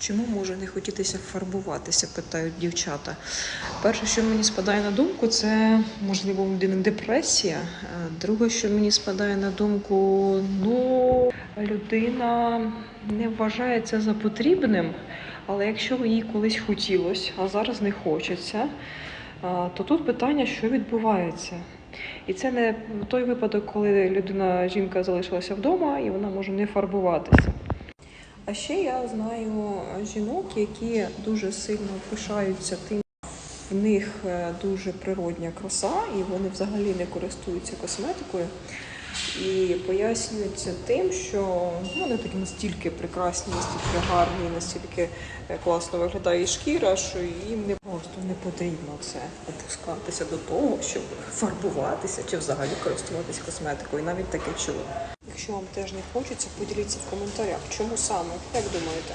Чому може не хотітися фарбуватися, питають дівчата. Перше, що мені спадає на думку, це можливо людини депресія. Е, Друге, що мені спадає на думку, ну людина не вважає це за потрібним, але якщо їй колись хотілося, а зараз не хочеться, то тут питання, що відбувається. І це не той випадок, коли людина, жінка залишилася вдома і вона може не фарбуватися. А ще я знаю жінок, які дуже сильно пишаються тим, в них е, дуже природня краса, і вони взагалі не користуються косметикою. І пояснюється тим, що ну, вони такі настільки прекрасні, настільки гарні, настільки е, класно виглядає шкіра, що їм не просто не потрібно це опускатися до того, щоб фарбуватися чи взагалі користуватися косметикою. Навіть таке чула. Якщо вам теж не хочеться, поділіться в коментарях, чому саме, як думаєте?